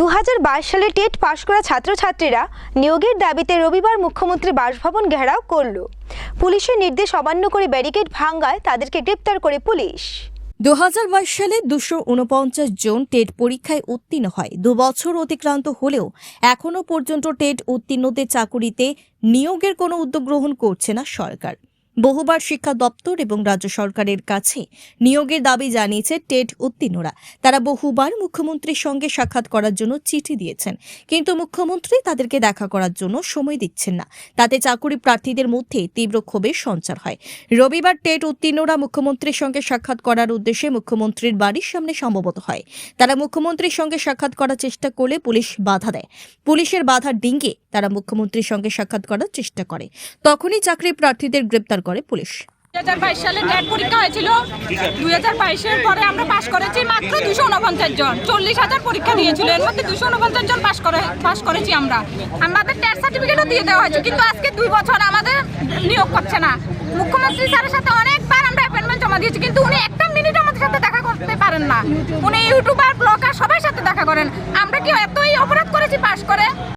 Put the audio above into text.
দু হাজার বাইশ সালে টেট পাশ করা ছাত্রছাত্রীরা নিয়োগের দাবিতে রবিবার মুখ্যমন্ত্রী বাসভবন ঘেরাও করল। পুলিশের নির্দেশ অমান্য করে ব্যারিকেড ভাঙ্গায় তাদেরকে গ্রেপ্তার করে পুলিশ। দুহাজার বাইশ সালে দুশো উনপঞ্চাশ জন টেট পরীক্ষায় উত্তীর্ণ হয়। দু বছর অতিক্রান্ত হলেও এখনও পর্যন্ত টেট উত্তীর্ণদের চাকুরিতে নিয়োগের কোনো উদ্যোগ গ্রহণ করছে না সরকার। বহুবার শিক্ষা দপ্তর এবং রাজ্য সরকারের কাছে নিয়োগের দাবি জানিয়েছে টেট উত্তীর্ণরা। তারা বহুবার মুখ্যমন্ত্রীর সঙ্গে সাক্ষাৎ করার জন্য চিঠি দিয়েছেন। কিন্তু মুখ্যমন্ত্রী তাদেরকে দেখা করার জন্য সময় দিচ্ছেন না। তাতে চাকুরি প্রার্থীদের মধ্যে তীব্র ক্ষোভের সঞ্চার হয়। রবিবার টেট উত্তীর্ণরা মুখ্যমন্ত্রীর সঙ্গে সাক্ষাৎ করার উদ্দেশ্যে মুখ্যমন্ত্রীর বাড়ির সামনে সম্ভবত হয়। তারা মুখ্যমন্ত্রীর সঙ্গে সাক্ষাৎ করার চেষ্টা করলে পুলিশ বাধা দেয়। পুলিশের বাধা ডিঙ্গে তারা মুখ্যমন্ত্রীর সঙ্গে সাক্ষাৎ করার চেষ্টা করে। তখনই চাকরি প্রার্থীদের গ্রেপ্তার করে পুলিশ। হাজার বাইশ সালে পরীক্ষা হয়েছিল। হাজার পরে আমরা পাশ করেছি মাত্র দুশো উনপঞ্চাশ জন। চল্লিশ হাজার পরীক্ষা দিয়েছিল। দুশো জন পাশ করে পাশ করেছি আমরা। আমাদের সার্টিফিকেটও দিয়ে দেওয়া হয়েছে, কিন্তু আজকে দুই বছর আমাদের নিয়োগ করছে না। মুখ্যমন্ত্রী সাথে অনেকবার আমরা জমা দিয়েছি, কিন্তু উনি একটা মিনিট সাথে দেখা করতে পারেন না। উনি ইউটিউবার, ব্লগার সবার সাথে দেখা করেন। আমরা কি এতই অপরাধ করেছি পাশ করে?